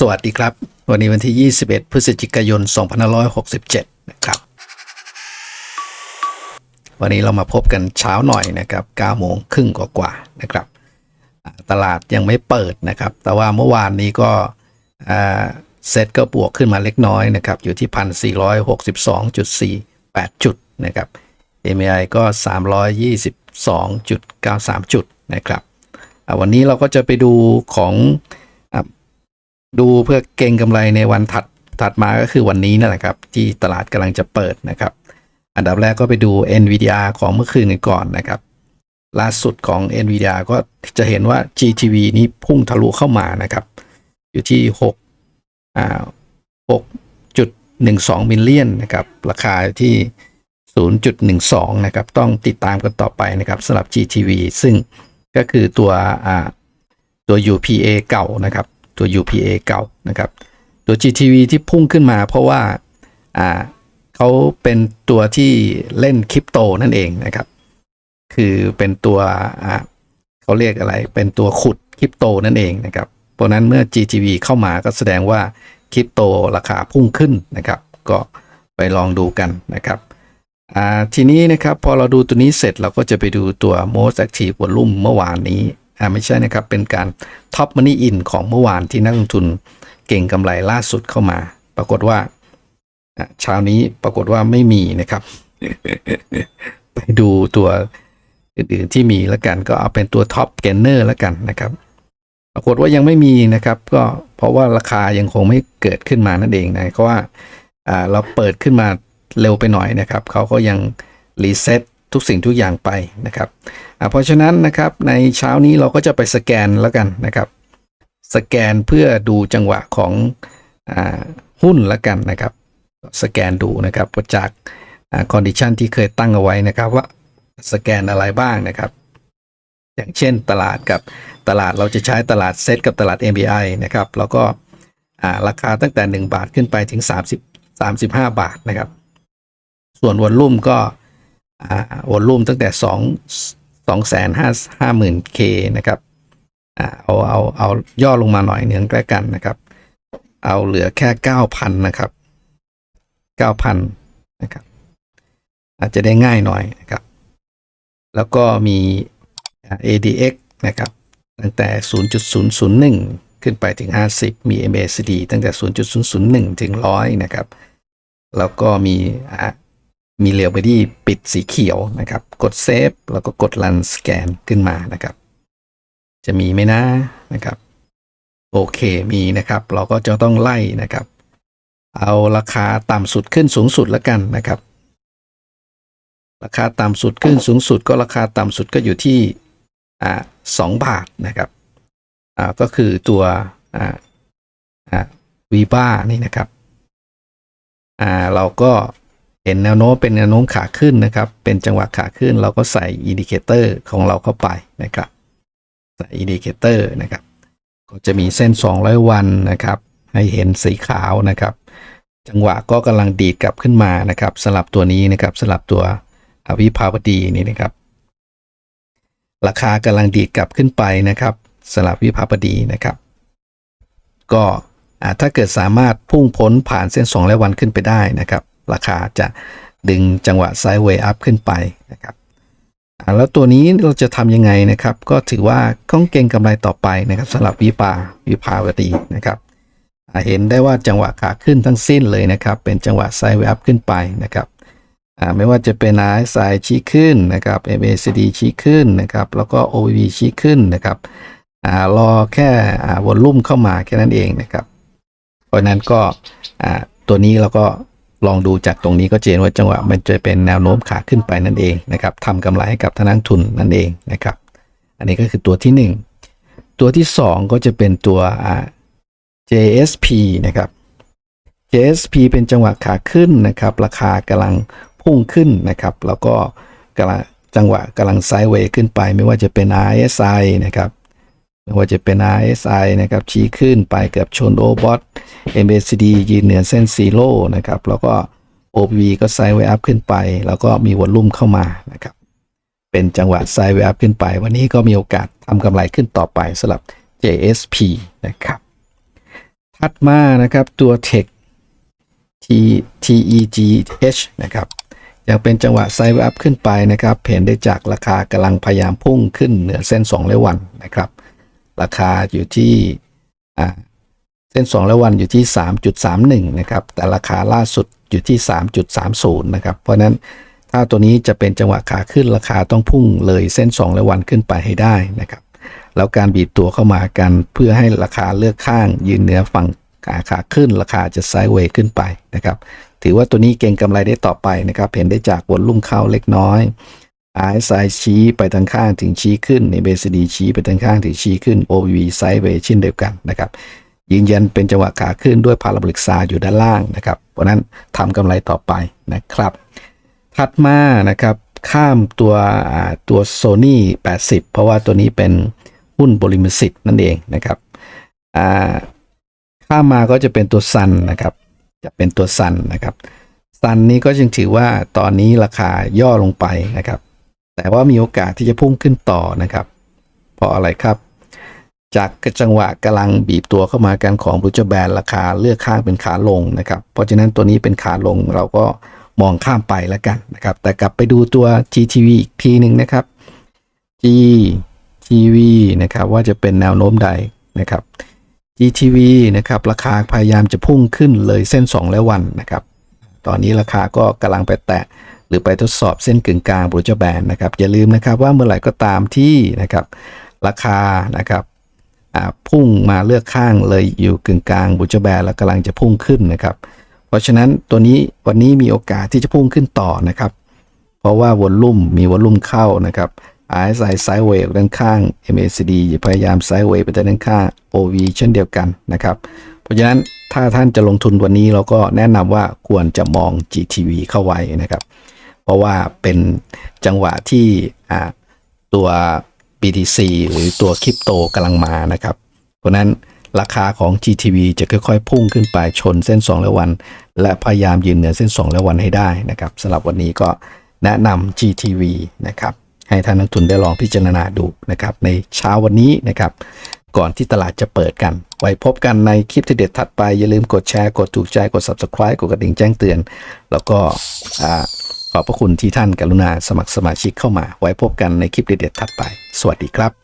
สวัสดีครับ วันนี้วันที่ 21 พฤศจิกายน 2567 นะครับ วันนี้เรามาพบกันเช้าหน่อยนะครับ9โมงครึ่งกว่าๆนะครับ ตลาดยังไม่เปิดนะครับ แต่ว่าเมื่อวานนี้ก็เซ็ตก็บวกขึ้นมาเล็กน้อยนะครับ อยู่ที่ 1,462.48 จุดนะครับ MAI ก็ 322.93 จุดนะครับ วันนี้เราก็จะไปดูของ ดูเพื่อเก็งกำไรในวันถัดถัดมาก็คือวันนี้นั่นแหละครับที่ตลาดกำลังจะเปิดนะครับ อันดับแรกก็ไปดู NVDR ของเมื่อคืนกันก่อนนะครับ ล่าสุดของ NVDR ก็จะเห็นว่า GTV นี้พุ่งทะลุเข้ามานะครับ อยู่ที่6อ่า6.12มิลเลียนนะครับราคาที่ 0.12 นะครับ ต้องติดตามกันต่อไปนะครับสำหรับ GTV ซึ่งก็คือตัวอ่าตัว UPA เก่านะครับ ตัว UPA เก่านะครับ ตัว GTV ที่พุ่งขึ้นมาเพราะว่าอ่าเขาเป็นตัวที่เล่นคริปโตนั่นเองนะครับ คือเป็นตัวอ่าเขาเรียกอะไร เป็นตัวขุดคริปโตนั่นเองนะครับ เพราะนั้นเมื่อ GTV เข้ามาก็แสดงว่าคริปโตราคาพุ่งขึ้นนะครับ ก็ไปลองดูกันนะครับทีนี้นะครับพอเราดูตัวนี้เสร็จเราก็จะไปดูตัว most active volume เมื่อวานนี้ อ่าไม่ใช่นะครับ เป็นการ top money in ของเมื่อวานที่นักลงทุนเก่งกำไรล่าสุดเข้ามา ปรากฏว่าอะเช้านี้ปรากฏว่าไม่มีนะครับ ไปดูตัวอื่นๆที่มีแล้วกันก็เอาเป็นตัว top gainer แล้วกันนะครับ ปรากฏว่ายังไม่มีนะครับ ก็เพราะว่าราคายังคงไม่เกิดขึ้นมานั่นเองนะเพราะว่าอ่าเราเปิดขึ้นมาเร็วไปหน่อยนะครับเขาก็ยังรีเซ็ต ทุกสิ่งทุกอย่างไปนะครับเพราะฉะนั้นนะครับในเช้านี้เราก็จะไปสแกนแล้วกันนะครับ สแกนเพื่อดูจังหวะของอหุ้นแล้วกันนะครับ สแกนดูนะครับจากคอนดิชันที่เคยตั้งเอาไว้นะครับว่าสแกนอะไรบ้างนะครับ อย่างเช่นตลาดกับตลาดเราจะใช้ตลาดเซตกับตลาด MBI นะครับแล้วก็ราคาตั้งแต่ 1 บาทขึ้นไปถึง 30 35 บาทนะครับ ส่วนวอลลุ่มก็ วอลลุ่มตั้งแต่2 2 5 5 0 0 0 K นะครับเอาเอาเอาย่อลงมาหน่อยหนึ่งใกล้กันนะครับ เอาเหลือแค่ 9,000 นะครับ 9,000 นะครับ อาจจะได้ง่ายหน่อยนะครับ แล้วก็มี ADX นะครับ ตั้งแต่ 0.001 ขึ้นไปถึง 50 มี MACD ตั้งแต่ 0.001 ถึง 100 นะครับ แล้วก็มี มีเรียวไปที่ปิดสีเขียวนะครับ กดเซฟแล้วก็กด Run Scan ขึ้นมานะครับ จะมีไหมนะนะครับ โอเคมีนะครับ เราก็จะต้องไล่นะครับ เอาราคาต่ำสุดขึ้นสูงสุดแล้วกันนะครับ ราคาต่ำสุดขึ้นสูงสุด ก็ราคาต่ำสุดก็อยู่ที่อ่าสองบาทนะครับอ่าก็คือตัวอ่าอ่าวีบ้านี่นะครับอ่าเราก็ เห็นแนวโน้มเป็นแนวโน้มขาขึ้นนะครับ เป็นจังหวะขาขึ้นเราก็ใส่อินดิเคเตอร์ของเราเข้าไปนะครับ ใส่อินดิเคเตอร์นะครับ ก็จะมีเส้น 200 วันนะครับ ให้เห็นสีขาวนะครับ จังหวะก็กำลังดีดกลับขึ้นมานะครับ สลับตัวนี้นะครับสลับตัวอวิภาวดีนี่นะครับ ราคากำลังดีดกลับขึ้นไปนะครับสลับวิภาวดีนะครับ ก็ถ้าเกิดสามารถพุ่งพ้นผ่านเส้น2และวันขึ้นไปได้นะครับ ราคาจะดึงจังหวะไซด์เวย์อัพขึ้นไปนะครับแล้วตัวนี้เราจะทำยังไงนะครับ ก็ถือว่าต้องเก่งกำไรต่อไปนะครับสำหรับวิปาวิภาวดีนะครับเห็นได้ว่าจังหวะขาขึ้นทั้งสิ้นเลยนะครับ เป็นจังหวะไซด์เวย์อัพขึ้นไปนะครับไม่ว่าจะเป็น RSI ชี้ขึ้นนะครับ MACD ชี้ขึ้นนะครับแล้วก็ OVV ชี้ขึ้นนะครับรอแค่วอลลุ่มเข้ามาแค่นั้นเองนะครับ เพราะนั้นก็ตัวนี้เราก็ ลองดูจากตรงนี้ก็เห็นว่าจังหวะมันจะเป็นแนวโน้มขาขึ้นไปนั่นเองนะครับทำกำไรให้กับทางนักทุนนั่นเองนะครับ อันนี้ก็คือตัวที่หนึ่งตัวที่สองก็จะเป็นตัว JSP นะครับ JSP เป็นจังหวะขาขึ้นนะครับ ราคากำลังพุ่งขึ้นนะครับ แล้วก็กำลังจังหวะกำลังไซด์เวย์ขึ้นไป ไม่ว่าจะเป็น RSI นะครับ ไม่ว่าจะเป็น RSI นะครับชี้ขึ้นไปเกือบชนโอบอท MACD ยืนเหนือเส้นซีโร่นะครับแล้วก็ OPV ก็ไซด์เวย์อัพขึ้นไป แล้วก็มีวอลลุ่มเข้ามานะครับเป็นจังหวะไซด์เวย์อัพขึ้นไป วันนี้ก็มีโอกาสทำกำไรขึ้นต่อไปสำหรับ JSP นะครับถัดมานะครับตัว Tech T TEGH นะครับยังเป็นจังหวะไซด์อัพขึ้นไปนะครับเห็นได้จากราคากำลังพยายามพุ่งขึ้นเหนือเส้น2ร้อยวันนะครับ ราคาอยู่ที่เส้น2ร้อยวันอยู่ที่ 3.31 นะครับ แต่ราคาล่าสุดอยู่ที่ 3.30 นะครับ เพราะนั้นถ้าตัวนี้จะเป็นจังหวะขาขึ้นราคาต้องพุ่งเลยเส้น2ร้อยวันขึ้นไปให้ได้นะครับ แล้วการบีบตัวเข้ามากันเพื่อให้ราคาเลือกข้างยืนเหนือฝั่งขาขาขึ้นราคาจะไซด์เวย์ขึ้นไปนะครับ ถือว่าตัวนี้เก่งกำไรได้ต่อไปนะครับ เห็นได้จากวอลลุ่มเข้าเล็กน้อย RSI ชี้ไปทางข้างถึงชี้ขึ้นใน BCD ชี้ไปทางข้างถึงชี้ขึ้น OBV ไซด์เวเช่นเดียวกันนะครับยืนยันเป็นจังหวะขาขึ้นด้วยพาราโบลิกซาอยู่ด้านล่างนะครับเพราะนั้นทำกำไรต่อไปนะครับ ถัดมานะครับข้ามตัวตัว Sony 80 เพราะว่าตัวนี้เป็นหุ้นบริมสิทธิ์นั่นเองนะครับข้ามมาก็จะเป็นตัวซันนะครับ จะเป็นตัวซันนะครับซันนี้ก็ยังถือว่าตอนนี้ราคาย่อลงไปนะครับ แต่ว่ามีโอกาสที่จะพุ่งขึ้นต่อนะครับเพราะอะไรครับ จากจังหวะกำลังบีบตัวเข้ามากันของบูจแบนราคาเลือกข้างเป็นขาลงนะครับ เพราะฉะนั้นตัวนี้เป็นขาลงเราก็มองข้ามไปแล้วกันนะครับ แต่กลับไปดูตัว GTV อีกทีหนึ่งนะครับ GTV นะครับว่าจะเป็นแนวโน้มใดนะครับ GTV นะครับราคาพยายามจะพุ่งขึ้นเลยเส้น 2 และวันนะครับ ตอนนี้ราคาก็กำลังไปแตะหรือไปทดสอบเส้นกึ่งกลางบรูจแบนนะครับอย่าลืมนะครับว่าเมื่อไหร่ก็ตามที่นะครับราคานะครับพุ่งมาเลือกข้างเลยอยู่กึ่งกลางบรูจแบนแล้วกำลังจะพุ่งขึ้นนะครับ เพราะฉะนั้นตัวนี้วันนี้มีโอกาสที่จะพุ่งขึ้นต่อนะครับ เพราะว่าวอลลุ่มมีวอลลุ่มเข้านะครับ RSI ไซด์เวย์ด้านข้าง MACD พยายามไซด์เวย์ไปด้านข้าง OV เช่นเดียวกันนะครับ เพราะฉะนั้นถ้าท่านจะลงทุนวันนี้เราก็แนะนำว่าควรจะมอง GTV เข้าไว้นะครับ เพราะว่าเป็นจังหวะที่ตัว BTC หรือตัวคริปโตกำลังมานะครับเพราะนั้นราคาของ GTV จะค่อยๆ พุ่งขึ้นไปชนเส้น 2 และวัน และพยายามยืนเหนือเส้น 2 และวันให้ได้นะครับสำหรับวันนี้ก็แนะนำ GTV นะครับให้ท่านนักทุนได้ลองพิจารณาดูนะครับในเช้าวันนี้นะครับก่อนที่ตลาดจะเปิดกัน ไว้พบกันในคลิปที่เด็ดถัดไป อย่าลืมกดแชร์ กดถูกใจ กด subscribe กดกระดิ่งแจ้งเตือน แล้วก็ ขอบพระคุณที่ท่านกรุณาสมัครสมาชิกเข้ามา ไว้พบกันในคลิปเด็ดๆถัดไป สวัสดีครับ